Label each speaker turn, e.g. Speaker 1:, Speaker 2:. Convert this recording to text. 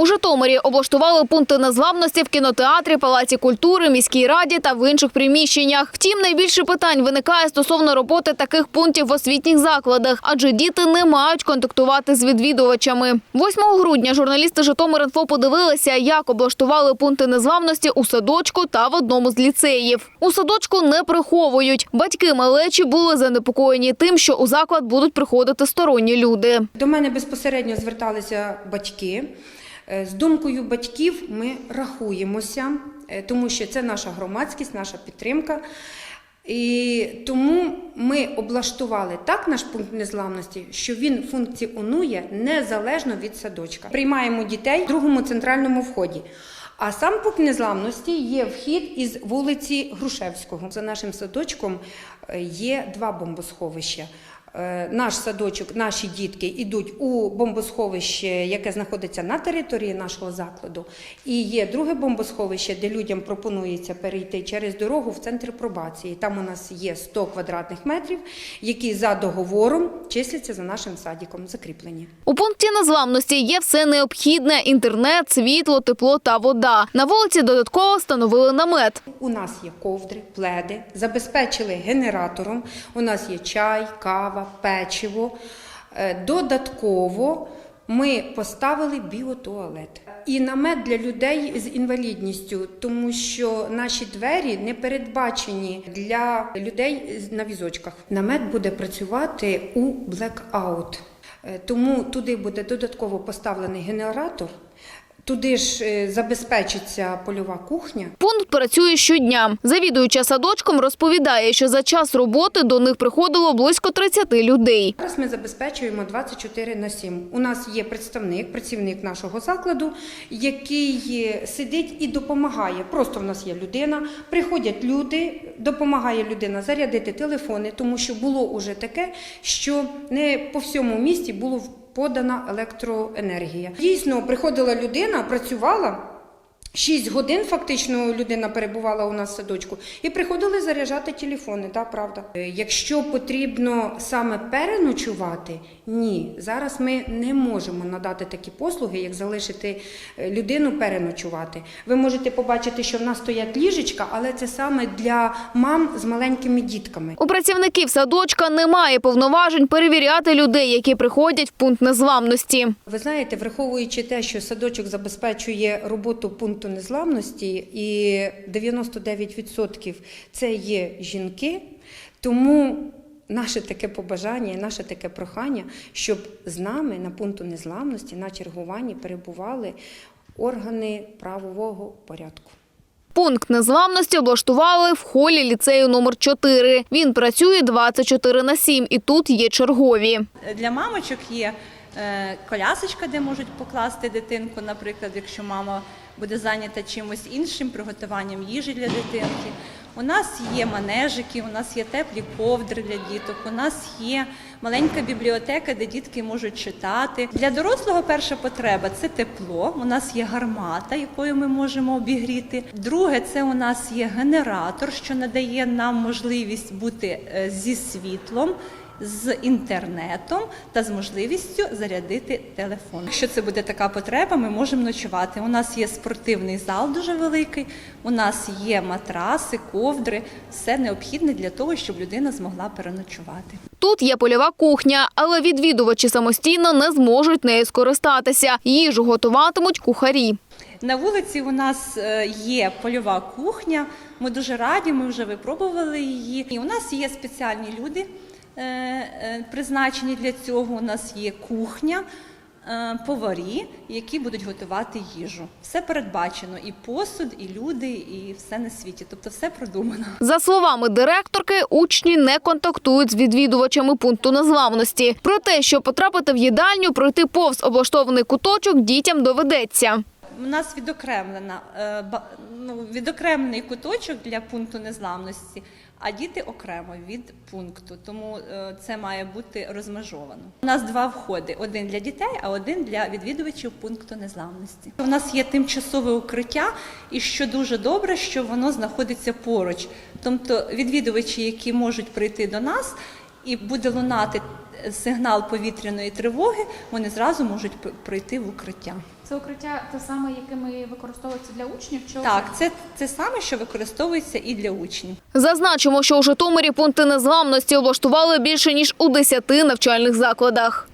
Speaker 1: У Житомирі облаштували пункти незламності в кінотеатрі, палаці культури, міській раді та в інших приміщеннях. Втім, найбільше питань виникає стосовно роботи таких пунктів в освітніх закладах, адже діти не мають контактувати з відвідувачами. 8 грудня журналісти Житомир.Інфо подивилися, як облаштували пункти незламності у садочку та в одному з ліцеїв. У садочку не приховують. Батьки малечі були занепокоєні тим, що у заклад будуть приходити сторонні люди.
Speaker 2: До мене безпосередньо зверталися батьки. Е, З думкою батьків ми рахуємося, е, тому що це наша громадськість, наша підтримка. І тому ми облаштували так наш пункт незламності, що він функціонує незалежно від садочка. Приймаємо дітей в другому центральному вході. А сам пункт незламності є вхід із вулиці Грушевського. За нашим садочком е, є два бомбосховища. Е, Наш садочок, наші дітки йдуть у бомбосховище, яке знаходиться на території нашого закладу. І є друге бомбосховище, де людям пропонується перейти через дорогу в центр пробації. Там у нас є 100 квадратних метрів, які за договором числяться за нашим садиком, закріплені.
Speaker 1: У пункті незламності є все необхідне: інтернет, світло, тепло та вода. На вулиці додатково встановили намет.
Speaker 2: У нас є ковдри, пледи, забезпечили генератором. У нас є чай, кава, печиво. Е, Додатково ми поставили біотуалет і намет для людей з інвалідністю, тому що наші двері не передбачені для людей на візочках. Намет буде працювати у блекаут. Е, Тому туди буде додатково поставлений генератор, туди ж е, забезпечиться польова кухня.
Speaker 1: Пункт працює щодня. Завідуюча садочком розповідає, що за час роботи до них приходило близько 30 людей.
Speaker 2: Зараз ми забезпечуємо 24 на 7. У нас є представник, працівник нашого закладу, який е, сидить і допомагає. Просто в нас є людина, приходять люди, допомагає людина зарядити телефони, тому що було уже таке, що не по всьому місті було подана електроенергія. Дійсно, приходила людина, працювала. Шість годин фактично людина перебувала у нас в садочку і приходили заряджати телефони, так, правда. Е, Якщо потрібно саме переночувати, ні. Зараз ми не можемо надати такі послуги, як залишити е, людину переночувати. Ви можете побачити, що в нас стоять ліжечка, але це саме для мам з маленькими дітками.
Speaker 1: У працівників садочка немає повноважень перевіряти людей, які приходять в пункт незламності.
Speaker 2: Ви знаєте, враховуючи те, що садочок забезпечує роботу пункту незламності, і 99% це є жінки, тому наше таке побажання і наше таке прохання, щоб з нами на пункту незламності на чергуванні перебували органи правового порядку.
Speaker 1: Пункт незламності облаштували в холі ліцею номер 4. Він працює 24 на 7 і тут є чергові.
Speaker 3: Для мамочок є колясочка, де можуть покласти дитинку, наприклад, якщо мама буде зайнята чимось іншим, приготуванням їжі для дитинки. У нас є манежики, у нас є теплі ковдри для діток, у нас є маленька бібліотека, де дітки можуть читати. Для дорослого перша потреба це тепло. У нас є гармата, якою ми можемо обігріти. Друге, це у нас є генератор, що надає нам можливість бути е, зі світлом з інтернетом та з можливістю зарядити телефон. Якщо це буде така потреба, ми можемо ночувати. У нас є спортивний зал дуже великий, у нас є матраси, ковдри, все необхідне для того, щоб людина змогла переночувати.
Speaker 1: Тут є польова кухня, але відвідувачі самостійно не зможуть нею скористатися. Їжу готуватимуть кухарі.
Speaker 3: На вулиці у нас е, є польова кухня. Ми дуже раді, ми вже випробували її. І у нас є спеціальні люди, призначені для цього. У нас є кухня. е, Поварі, які будуть готувати їжу, все передбачено: і посуд, і люди, і все на світі. Тобто, все продумано.
Speaker 1: За словами директорки, учні не контактують з відвідувачами пункту незламності. Про те, що потрапити в їдальню, пройти повз облаштований куточок дітям доведеться.
Speaker 3: У нас відокремлена е, ну, відокремлений куточок для пункту незламності, а діти окремо від пункту. Тому е, це має бути розмежовано. У нас два входи: один для дітей, а один для відвідувачів пункту незламності. У нас є тимчасове укриття, і що дуже добре, що воно знаходиться поруч. Тобто відвідувачі, які можуть прийти до нас. І буде лунати сигнал повітряної тривоги, вони зразу можуть п- прийти в укриття.
Speaker 4: Це укриття те саме, якими використовується для учнів? Чи
Speaker 3: Так, це те саме, що використовується і для учнів.
Speaker 1: Зазначимо, що у Житомирі пункти незламності облаштували більше ніж у 10 навчальних закладах.